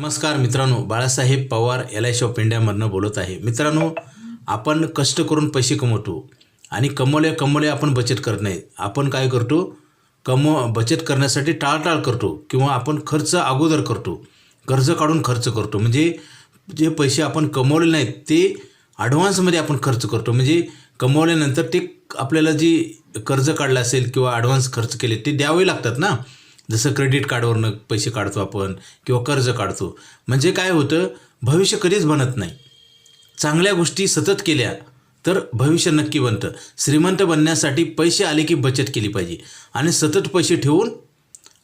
नमस्कार मित्रांनो Balasaheb Pawar L I shop इंडियामधनं बोलत आहे. मित्रांनो आपण कष्ट करून पैसे कमवतो आणि कमवले कमवले आपण बचत करत नाही. आपण काय करतो? कमव बचत करण्यासाठी टाळटाळ करतो किंवा आपण खर्च अगोदर करतो. कर्ज काढून खर्च करतो. म्हणजे जे पैसे आपण कमवले नाहीत ते ॲडव्हान्समध्ये आपण खर्च करतो. म्हणजे कमवल्यानंतर ते आपल्याला जी कर्ज काढलं असेल किंवा ॲडव्हान्स खर्च केले ते द्यावे लागतात ना. जसं क्रेडिट कार्डवरनं पैसे काढतो आपण किंवा कर्ज काढतो. म्हणजे काय होतं? भविष्य कधीच बनत नाही. चांगल्या गोष्टी सतत केल्या तर भविष्य नक्की बनतं. श्रीमंत बनण्यासाठी पैसे आले की बचत केली पाहिजे. आणि सतत पैसे ठेवून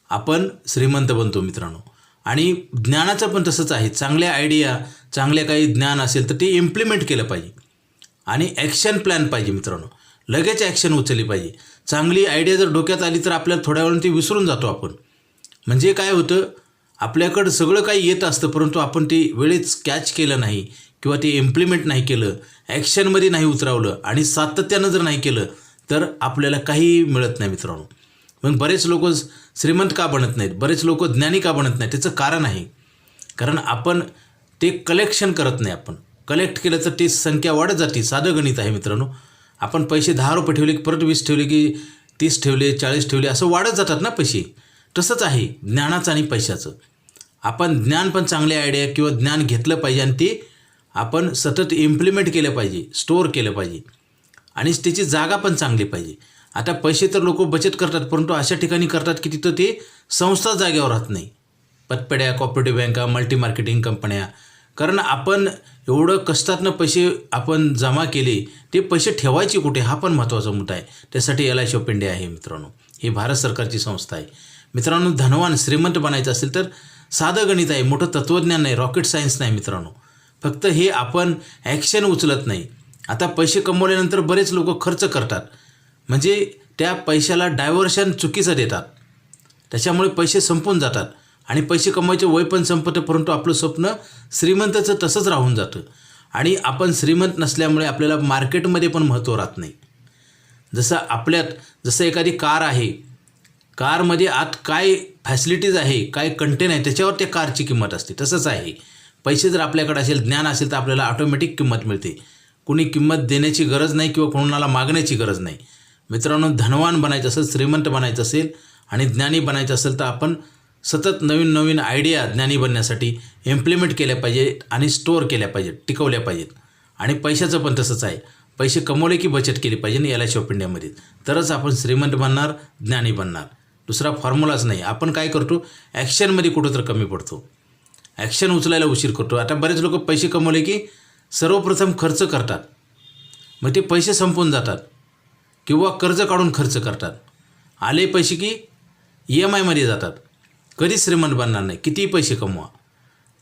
आपण श्रीमंत बनतो मित्रांनो. आणि ज्ञानाचं पण तसंच आहे. चांगल्या आयडिया चांगले काही ज्ञान असेल तर ते इम्प्लिमेंट केलं पाहिजे. आणि ॲक्शन प्लॅन पाहिजे मित्रांनो. लगेच ॲक्शन उचलली पाहिजे. चांगली आयडिया जर डोक्यात आली तर आपल्याला थोड्या वेळानं ती विसरून जातो आपण. म्हणजे काय होतं? आपल्याकडं सगळं काही येत असतं परंतु आपण ते वेळेच कॅच केलं नाही किंवा ते इम्प्लिमेंट नाही केलं ॲक्शनमध्ये नाही उतरावलं आणि सातत्यानं जर नाही केलं तर आपल्याला काही मिळत नाही मित्रांनो. मग बरेच लोक श्रीमंत का बनत नाहीत? बरेच लोक ज्ञानी का बनत नाहीत? त्याचं कारण आहे. कारण आपण ते कलेक्शन करत नाही आपण. कलेक्ट केलं तर ती संख्या वाढत जाते. साधं गणित आहे मित्रांनो. आपण पैसे दहा रुपये ठेवले की परत वीस ठेवले की तीस ठेवले चाळीस ठेवले असं वाढत जातात ना पैसे. तसंच आहे ज्ञानाचं आणि पैशाचं. आपण ज्ञान पण चांगले आयडिया किंवा ज्ञान घेतलं पाहिजे आणि ते आपण सतत इम्प्लिमेंट केलं पाहिजे स्टोअर केलं पाहिजे. आणि त्याची जागा पण चांगली पाहिजे. आता पैसे तर लोक बचत करतात परंतु अशा ठिकाणी करतात की तिथं ते संस्था जागेवर राहत नाही. पतपेड्या कॉपरेटिव्ह बँका मल्टी मार्केटिंग कंपन्या कारण आपण एवढं कष्टातनं पैसे आपण जमा केले ते पैसे ठेवायचे कुठे? हा पण महत्त्वाचा मुद्दा आहे. त्यासाठी एल आय ऑफ इंडिया आहे मित्रांनो. ही भारत सरकारची संस्था आहे. मित्रांनो धनवान श्रीमंत बनायचं असेल तर साधं गणित आहे मोठं तत्त्वज्ञान नाही रॉकेट सायन्स नाही मित्रांनो. फक्त हे आपण ॲक्शन उचलत नाही. आता पैसे कमवल्यानंतर बरेच लोक खर्च करतात. म्हणजे त्या पैशाला डायव्हर्शन चुकीचं देतात. त्याच्यामुळे पैसे संपून जातात. आणि पैसे कमवायचे वय पण संपतं परंतु आपलं स्वप्न श्रीमंताचं तसंच राहून जातं. आणि आपण श्रीमंत नसल्यामुळे आपल्याला मार्केटमध्ये पण महत्त्व राहत नाही. जसं आपल्यात जसं एखादी कार आहे कारमध्ये आत काय फॅसिलिटीज आहे काय कंटेन आहे त्याच्यावर त्या कारची किंमत असते. तसंच आहे. पैसे जर आपल्याकडे असेल ज्ञान असेल तर आपल्याला ऑटोमॅटिक किंमत मिळते. कुणी किंमत देण्याची गरज नाही किंवा कोणाला मागण्याची गरज नाही. मित्रांनो धनवान बनायचं असेल श्रीमंत बनायचं असेल आणि ज्ञानी बनायचं असेल तर आपण सतत नवीन नवीन आयडिया ज्ञानी बनण्यासाठी इम्प्लिमेंट केल्या पाहिजे आणि स्टोअर केल्या पाहिजेत टिकवल्या पाहिजेत. आणि पैशाचं पण तसंच आहे. पैसे कमवले की बचत केली पाहिजे ना एल आय ऑफ इंडियामध्ये तरच आपण श्रीमंत बनणार ज्ञानी बनणार. दुसरा फॉर्म्युलाच नाही. आपण काय करतो? ॲक्शनमध्ये कुठं तर कमी पडतो. ॲक्शन उचलायला उशीर करतो. आता बरेच लोक पैसे कमवले की सर्वप्रथम खर्च करतात. मग ते पैसे संपून जातात. किंवा कर्ज काढून खर्च करतात. आले पैसे की ई एम आयमध्ये जातात. कधीच श्रीमंत बनणार नाही. कितीही पैसे कमवा.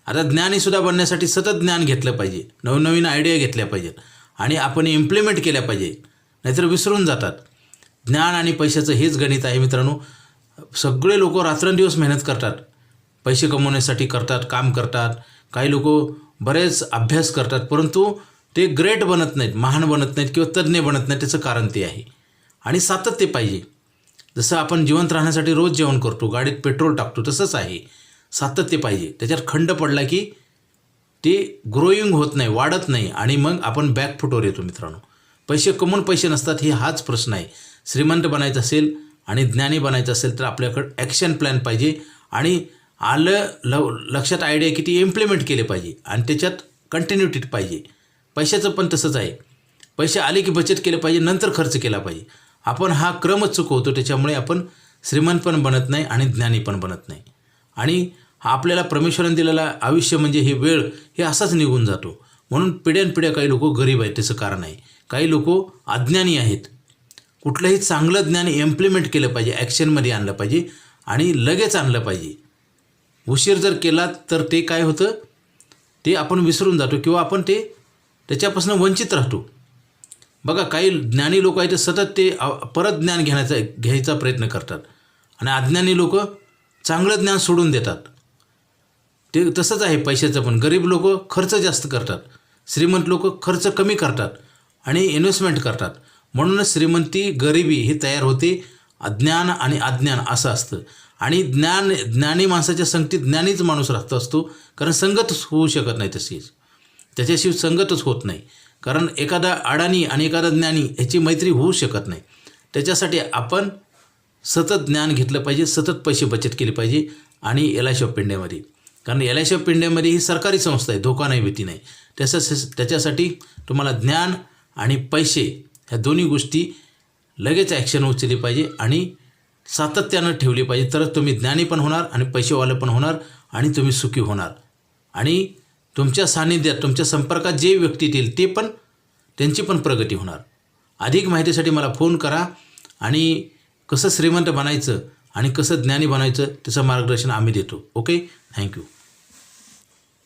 आता ज्ञानीसुद्धा बनण्यासाठी सतत ज्ञान घेतलं पाहिजे. नवनवीन आयडिया घेतल्या पाहिजेत आणि आपण इम्प्लिमेंट केल्या पाहिजे. नाहीतर विसरून जातात. ज्ञान आणि पैशाचं हेच गणित आहे मित्रांनो. सगळे लोक रात्रंदिवस मेहनत करतात. पैसे कमवण्यासाठी करतात काम करतात. काही लोक बरेच अभ्यास करतात परंतु ते ग्रेट बनत नाहीत महान बनत नाहीत किंवा तज्ज्ञ बनत नाहीत त्याचं कारण ते आहे. आणि सातत्य पाहिजे. जसं आपण जिवंत राहण्यासाठी रोज जेवण करतो गाडीत पेट्रोल टाकतो तसंच आहे. सातत्य पाहिजे. त्याच्यात खंड पडला की ते ग्रोईंग होत नाही वाढत नाही आणि मग आपण बॅकफुटवर येतो मित्रांनो. पैसे कमवून पैसे नसतात हे हाच प्रश्न आहे. श्रीमंत बनायचं असेल आणि ज्ञानी बनायचं असेल तर आपल्याकडं ॲक्शन प्लॅन पाहिजे. आणि आलं ल लक्षात आयडिया की ती इम्प्लिमेंट केले पाहिजे. आणि त्याच्यात कंटिन्युटी पाहिजे. पैशाचं पण तसंच आहे. पैसे आले की बचत केलं पाहिजे नंतर खर्च केला पाहिजे. आपण हा क्रमच चुकवतो त्याच्यामुळे आपण श्रीमंत पण बनत नाही आणि ज्ञानी पण बनत नाही. आणि हा आपल्याला परमेश्वराने दिलेला आयुष्य म्हणजे हे वेळ हे असाच निघून जातो. म्हणून पिढ्यानपिढ्या काही लोक गरीब आहेत त्याचं कारण आहे. काही लोक अज्ञानी आहेत. कुठलंही चांगलं ज्ञान इम्प्लिमेंट केलं पाहिजे ॲक्शनमध्ये आणलं पाहिजे आणि लगेच आणलं पाहिजे. उशीर जर केला तर ते काय होतं? ते आपण विसरून जातो किंवा आपण ते त्याच्यापासून वंचित राहतो. बघा काही ज्ञानी लोक आहेत ते सतत ते परत ज्ञान घेण्याचा घ्यायचा प्रयत्न करतात. आणि अज्ञानी लोक चांगलं ज्ञान सोडून देतात. ते तसंच आहे पैशाचं पण. गरीब लोक खर्च जास्त करतात. श्रीमंत लोक खर्च कमी करतात आणि इन्व्हेस्टमेंट करतात. म्हणूनच श्रीमंती गरिबी ही तयार होते. अज्ञान आणि अज्ञान असं असतं. आणि ज्ञान ज्ञानी माणसाच्या संगतीत ज्ञानीच माणूस राहत असतो. कारण संगतच होऊ शकत नाही तशीच. त्याच्याशिवाय संगतच होत नाही. कारण एखादा अडाणी आणि एखादा ज्ञानी ह्याची मैत्री होऊ शकत नाही. त्याच्यासाठी आपण सतत ज्ञान घेतलं पाहिजे सतत पैसे बचत केले पाहिजे आणि एल आय सी ऑफ कारण एल आय सी ऑफ ही सरकारी संस्था आहे धोका नाही भीती नाही. त्याच्या त्याच्यासाठी तुम्हाला ज्ञान आणि पैसे ह्या दोन्ही गोष्टी लगेच ॲक्शन उचलली पाहिजे आणि सातत्यानं ठेवली पाहिजे. तरच तुम्ही ज्ञानी पण होणार आणि पैसेवाले पण होणार आणि तुम्ही सुखी होणार. आणि तुमच्या सान्निध्यात तुमच्या संपर्कात जे व्यक्ती येतील ते पण त्यांची पण प्रगती होणार. अधिक माहितीसाठी मला फोन करा आणि कसं श्रीमंत बनायचं आणि कसं ज्ञानी बनायचं त्याचं मार्गदर्शन आम्ही देतो. Okay thank you